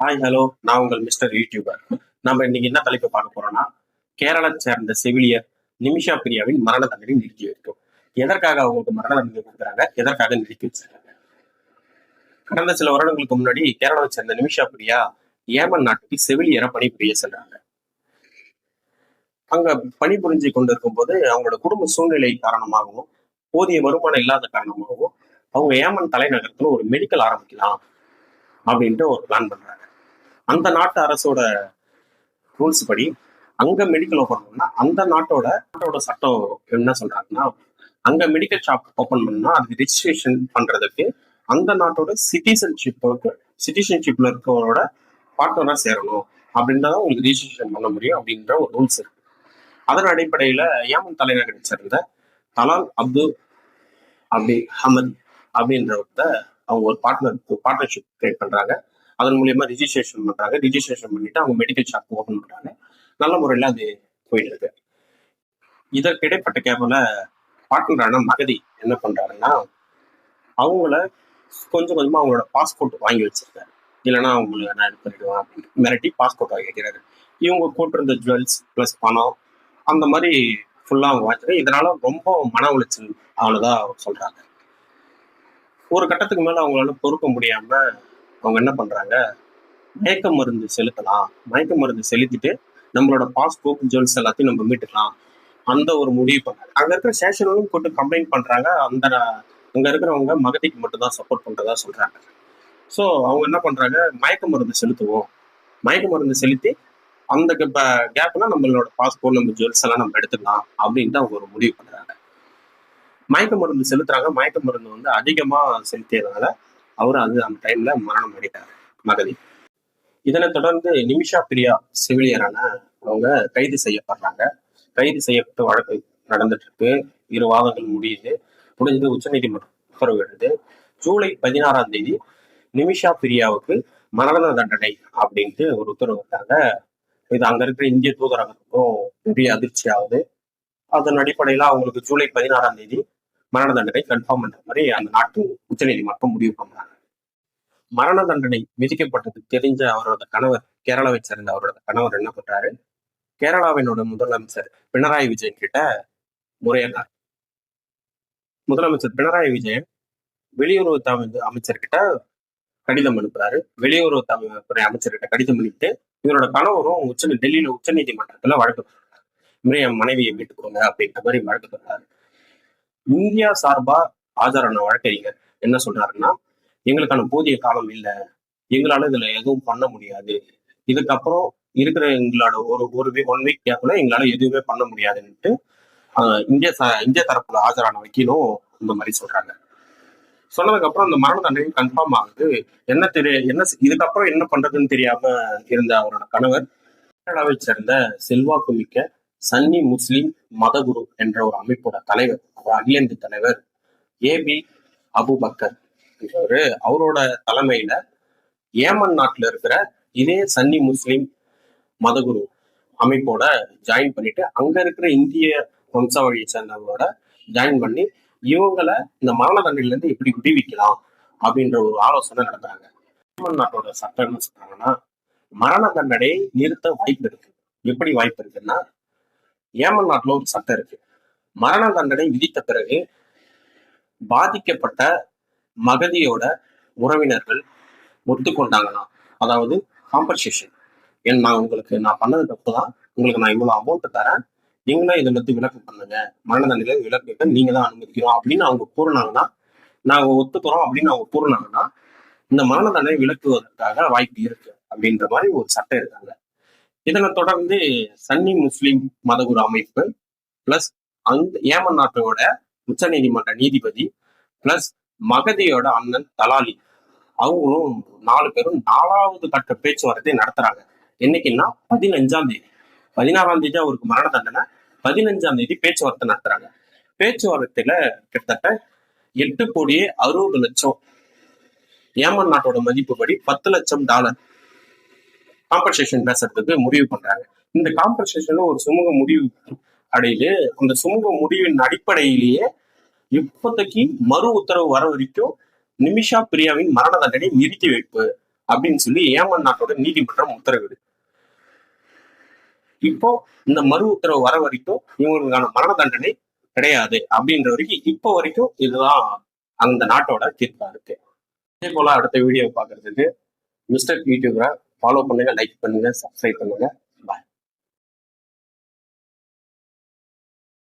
Hi hello நான் உங்கள் mister YouTuber நம்ம இன்னைக்கு என்ன தலைப்பு பார்க்க போறோம்னா கேரளா சேர்ந்த செவிலியர் நிமிஷா பிரியாவின் மரண தண்டனை நிறுத்தி வைக்கும் எதற்காக அவங்களுக்கு மரண தண்டனை கொடுக்குறாங்க? எதற்காக நிறுத்தி வச்சிருக்காங்க? கடந்த சில வருடங்களுக்கு முன்னாடி கேரளாவை சேர்ந்த நிமிஷா பிரியா ஏமன் நாட்டுக்கு செவிலியரை பணிபுரிய சென்றாங்க. அங்க பணிபுரிஞ்சு கொண்டிருக்கும் போது அவங்களோட குடும்ப சூழ்நிலை காரணமாகவும் போதிய வருமானம் இல்லாத காரணமாகவும் அவங்க ஏமன் தலைநகரத்துல ஒரு மெடிக்கல் ஆரம்பிக்கலாம் அப்படின்ட்டு ஒரு பிளான் பண்றாங்க. அந்த நாட்டு அரசோட ரூல்ஸ் படி அங்க மெடிக்கல் ஓபன் பண்ணா அந்த நாட்டோட நாட்டோட சட்டம் என்ன சொல்றாங்கன்னா அங்க மெடிக்கல் ஷாப் ஓபன் பண்ணா அதுக்கு ரிஜிஸ்ட்ரேஷன் பண்றதுக்கு அந்த நாட்டோட சிட்டிசன்ஷிப் சிட்டிசன்ஷிப்ல இருக்கவரோட பார்ட்னரா சேரணும். அப்படின்றத உங்களுக்கு ரெஜிஸ்ட்ரேஷன் பண்ண முடியும் அப்படின்ற ஒரு ரூல்ஸ் இருக்கு. அதன் அடிப்படையில ஏமன் தலைநகரை சேர்ந்த தலால் அப்துல் அபி ஹமத் அப்படின்றவர்கிட்ட அவங்க ஒரு பார்ட்னர் பார்ட்னர்ஷிப் கிரியேட் பண்றாங்க. அதன் மூலியமா ரிஜிஸ்ட்ரேஷன் பண்றாங்க. ரிஜிஸ்ட்ரேஷன் பண்ணிட்டு அவங்க மெடிக்கல் ஷாப் ஓபன் பண்றாங்க நல்ல முறையில் அது போயிட்டு இருக்கு இதற்கிடைப்பட்ட கேபில் பார்ட்னரான மகதி என்ன பண்றாருன்னா அவங்கள கொஞ்சம் கொஞ்சமா அவங்களோட பாஸ்போர்ட் வாங்கி வச்சிருக்காரு. இல்லைன்னா அவங்களுக்கு நான் இது பண்ணிடுவேன் அப்படின்னு மிரட்டி பாஸ்போர்ட் வாங்கி வைக்கிறாரு. இவங்க கூட்டிருந்த ஜுவல்ஸ் ப்ளஸ் பணம் அந்த மாதிரி ஃபுல்லாக அவங்க வாங்கிட்டு இதனால ரொம்ப மன உளைச்சல் அவ்வளோதான் சொல்றாங்க. ஒரு கட்டத்துக்கு மேல அவங்களால பொறுக்க முடியாம அவங்க என்ன பண்றாங்க? மயக்க மருந்து செலுத்தலாம். மயக்க மருந்து செலுத்திட்டு நம்மளோட பாஸ்போர்ட் ஜுவல்ஸ் எல்லாத்தையும் நம்ம மீட்டுக்கலாம். அந்த ஒரு முடிவு பண்ணாங்க. அங்க இருக்கிற ஸ்டேஷனும் கூட்டு கம்ப்ளைண்ட் பண்றாங்க. அந்த அங்க இருக்கிறவங்க மகதிக்கு மட்டும்தான் சப்போர்ட் பண்றதா சொல்றாங்க. ஸோ அவங்க என்ன பண்றாங்க? மயக்க மருந்து செலுத்துவோம். மயக்க மருந்து செலுத்தி அந்த கேப்ல நம்மளோட பாஸ்போர்ட் நம்ம ஜுவல்ஸ் எல்லாம் நம்ம எடுத்துக்கலாம் அப்படின்ட்டு அவங்க ஒரு முடிவு பண்றாங்க. மயக்க மருந்து செலுத்துறாங்க. மயக்க மருந்து வந்து அதிகமா செலுத்தியதுனால அவர் அது அந்த டைம்ல மரணம் அடைட்டார் மகதி. இதனை தொடர்ந்து நிமிஷா பிரியா செவிலியரான அவங்க கைது செய்யப்படுறாங்க. கைது செய்யப்பட்டு வழக்கு நடந்துட்டு இருக்கு இரு வாதங்கள் முடியுது. முடிஞ்சது உச்சநீதிமன்றம் உத்தரவு ஜூலை பதினாறாம் தேதி நிமிஷா பிரியாவுக்கு மரண தண்டனை அப்படின்ட்டு ஒரு உத்தரவு விட்டாங்க இது அங்க இருக்கிற இந்திய தூதரகத்துக்கும் பெரிய அதிர்ச்சி ஆகுது அதன் அடிப்படையில அவங்களுக்கு ஜூலை பதினாறாம் தேதி மரண தண்டனை கன்ஃபார்ம் பண்ற மாதிரி அந்த நாட்டு உச்சநீதிமன்றம் முடிவு பண்ணாங்க மரண தண்டனை விதிக்கப்பட்டது தெரிஞ்ச அவரோட கணவர் கேரளாவை சேர்ந்த அவரோட கணவர் என்ன பண்றாரு? கேரளாவினோட முதலமைச்சர் பினராயி விஜயன் கிட்ட முறையினார் முதலமைச்சர் பினராயி விஜயன் வெளியுறவு தமிழ் அமைச்சர்கிட்ட கடிதம் அனுப்புறாரு. வெளியுறவு துறை அமைச்சர்கிட்ட கடிதம் அனுப்பிட்டு இவரோட கணவரும் உச்ச டெல்லியில உச்ச நீதிமன்றத்துல வழக்கு என் மனைவியை மீட்டுக்கோங்க அப்படின்ற மாதிரி வழக்கு போடுறாரு. இந்தியா சார்பா ஆஜரான வழக்கறிஞர் என்ன சொல்றாருன்னா எங்களுக்கான போதிய காலம் இல்லை எங்களால இதுல எதுவும் பண்ண முடியாது. இதுக்கப்புறம் இருக்கிற எங்களோட ஒரு ஒரு வீக் ஒன் வீக் கேப்ல எங்களால எதுவுமே பண்ண முடியாதுன்ட்டு இந்திய இந்திய தரப்புல ஆஜரான வக்கீலும் இந்த மாதிரி சொல்றாங்க. சொன்னதுக்கு அப்புறம் அந்த மரண தண்டனை கன்ஃபார்ம் ஆகுது. என்ன தெரிய என்ன இதுக்கப்புறம் என்ன பண்றதுன்னு தெரியாம இருந்த அவரோட கணவர் கேரளாவை சேர்ந்த செல்வாக்கு மிக்க சன்னி முஸ்லிம் மதகுரு என்ற ஒரு அமைப்போட தலைவர் அகில இந்திய தலைவர் ஏ பி அபுபக்கர் என்றவர் அவரோட தலைமையில ஏமன் நாட்டுல இருக்கிற இதே சன்னி முஸ்லிம் மதகுரு அமைப்போட ஜாயின் பண்ணிட்டு அங்க இருக்கிற இந்திய வம்சாவழியை சேர்ந்தவங்களோட ஜாயின் பண்ணி இவங்களை இந்த மரண தண்டனையில இருந்து எப்படி விடுவிக்கலாம் அப்படின்ற ஒரு ஆலோசனை நடத்துறாங்க. ஏமன் நாட்டோட சட்டம் என்ன சொல்றாங்கன்னா மரண தண்டனை நிறுத்த வாய்ப்பு இருக்கு. எப்படி வாய்ப்பு இருக்குன்னா ஏமன் நாட்டில் ஒரு சட்டம் இருக்கு. மரண தண்டனை விதித்த பிறகு பாதிக்கப்பட்ட மகதியோட உறவினர்கள் ஒத்துக்கொண்டாங்கன்னா அதாவது காம்பன்சேஷன் என் நான் உங்களுக்கு நான் பண்ணது தப்பு தான் உங்களுக்கு நான் இவ்வளவு அமௌண்ட் தரேன். நீங்களும் இதுல இருந்து விலக்கு பண்ணுங்க. மரண தண்டனை விலக்கு நீங்க தான் அனுமதிக்கிறோம் அப்படின்னு அவங்க கூறினாங்கன்னா நாங்க ஒத்துக்கிறோம் அப்படின்னு அவங்க கூறினாங்கன்னா இந்த மரண தண்டனை விலக்குவதற்காக வாய்ப்பு இருக்கு அப்படின்ற மாதிரி ஒரு சட்டம் இருக்காங்க. இதனை தொடர்ந்து சன்னி முஸ்லிம் மதகுரு அமைப்பு பிளஸ் அந்த ஏமன் நாட்டோட உச்ச நீதிமன்ற நீதிபதி பிளஸ் மகதியோட அண்ணன் தலாலி. அவங்களும் நாலு பேரும் நாலாவது கட்ட பேச்சுவார்த்தை நடத்துறாங்க. என்னைக்குன்னா பதினஞ்சாம் தேதி. பதினாறாம் தேதி அவருக்கு மரண தண்டனை. பதினஞ்சாம் தேதி பேச்சுவார்த்தை நடத்துறாங்க. பேச்சுவார்த்தையில கிட்டத்தட்ட எட்டு கோடியே அறுபது லட்சம் ஏமன் நாட்டோட மதிப்புப்படி பத்து லட்சம் டாலர். காம்பன்சேஷன் பேசுறதுக்கு முடிவு பண்றாங்க. இந்த காம்பன்சேஷன் ஒரு சுமூக முடிவு அடையிலே அந்த சுமூக முடிவின் அடிப்படையிலேயே இப்போதைக்கு மறு உத்தரவு வர வரைக்கும் நிமிஷா பிரியாவின் மரண தண்டனை நிறுத்தி வைப்பு அப்படின்னு சொல்லி ஏமன் நாட்டோட நீதிமன்றம் உத்தரவிடு. இப்போ இந்த மறு உத்தரவு வர வரைக்கும் இவங்களுக்கான மரண தண்டனை கிடையாது அப்படின்ற வரைக்கும் இப்போ வரைக்கும் இதுதான் அந்த நாட்டோட தீர்ப்பா இருக்கு. இதே போல அடுத்த வீடியோ பாக்குறதுக்கு மிஸ்டர் யூடியூபரை ஃபாலோ பண்ணுங்க லைக் பண்ணுங்க சப்ஸ்கிரைப் பண்ணுங்க.